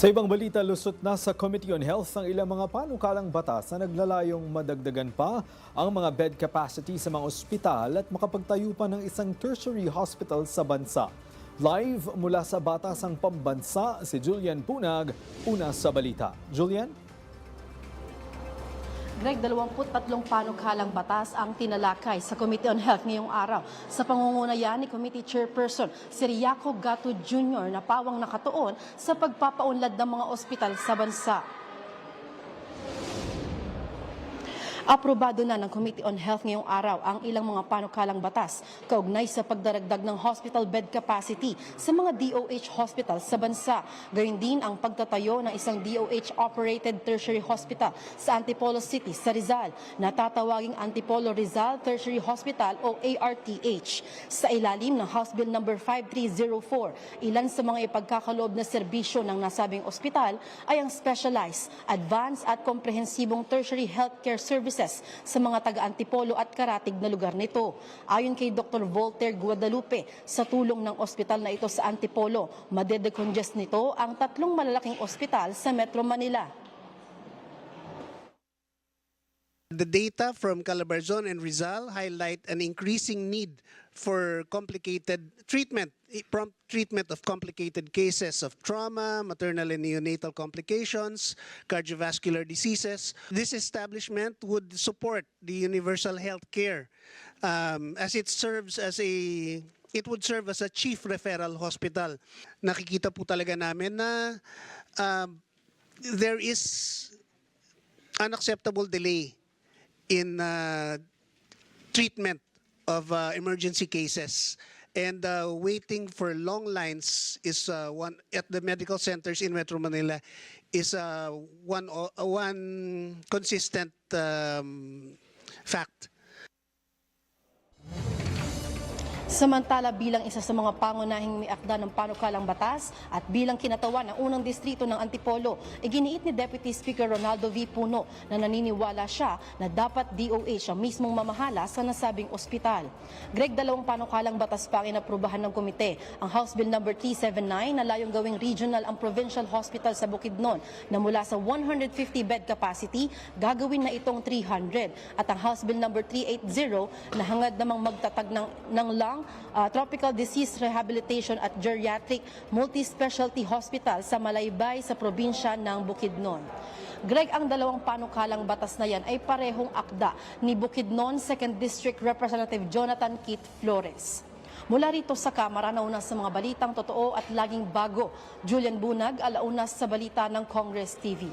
Sa ibang balita, lusot na sa Committee on Health ang ilang mga panukalang batas na naglalayong madagdagan pa ang mga bed capacity sa mga ospital at makapagtayo pa ng isang tertiary hospital sa bansa. Live mula sa Batasang Pambansa, si Julian Punag, una sa balita. Julian? Greg, 23 panukalang batas ang tinalakay sa Committee on Health ngayong araw. Sa pangunguna yan ni Committee Chairperson si Riaco Gato Jr. na pawang nakatuon sa pagpapaunlad ng mga ospital sa bansa. Aprobado na ng Committee on Health ngayong araw ang ilang mga panukalang batas kaugnay sa pagdaragdag ng hospital bed capacity sa mga DOH hospitals sa bansa. Gayun din ang pagtatayo ng isang DOH-operated tertiary hospital sa Antipolo City sa Rizal na tatawaging Antipolo Rizal Tertiary Hospital o ARTH. Sa ilalim ng House Bill number 5304, ilan sa mga ipagkakaloob na serbisyo ng nasabing ospital ay ang specialized, advanced at komprehensibong tertiary healthcare services sa mga taga-Antipolo at Karatig na lugar nito. Ayon kay Dr. Voltaire Guadalupe, sa tulong ng ospital na ito sa Antipolo, madedecongest nito ang tatlong malalaking ospital sa Metro Manila. The data from Calabarzon and Rizal highlight an increasing need for complicated treatment, prompt treatment of complicated cases of trauma, maternal and neonatal complications, cardiovascular diseases. This establishment would support the universal health care um, as it serves as a it would serve as a chief referral hospital. Nakikita po talaga namin na um, there is unacceptable delay in uh, treatment of uh, emergency cases. And uh, waiting for long lines is uh, one at the medical centers in Metro Manila is uh, one one consistent um, fact. Samantala bilang isa sa mga pangunahing may akda ng panukalang batas at bilang kinatawan ng unang distrito ng Antipolo, iginiit ni Deputy Speaker Ronaldo V. Puno na naniniwala siya na dapat DOH ang mismong mamahala sa nasabing ospital. Greg, dalawang panukalang batas pa ang inaprubahan ng komite. Ang House Bill number 379 na layong gawing regional ang provincial hospital sa Bukidnon na mula sa 150 bed capacity, gagawin na itong 300. At ang House Bill number 380 na hangad namang magtatag ng, ng lung, uh, tropical disease rehabilitation at geriatric multi-specialty hospital sa Malaybay sa probinsya ng Bukidnon. Greg, ang dalawang panukalang batas na yan ay parehong akda ni Bukidnon 2nd District Representative Jonathan Keith Flores. Mula rito sa Kamara, nauna sa mga balitang totoo at laging bago. Julian Bunag, alauna sa balita ng Congress TV.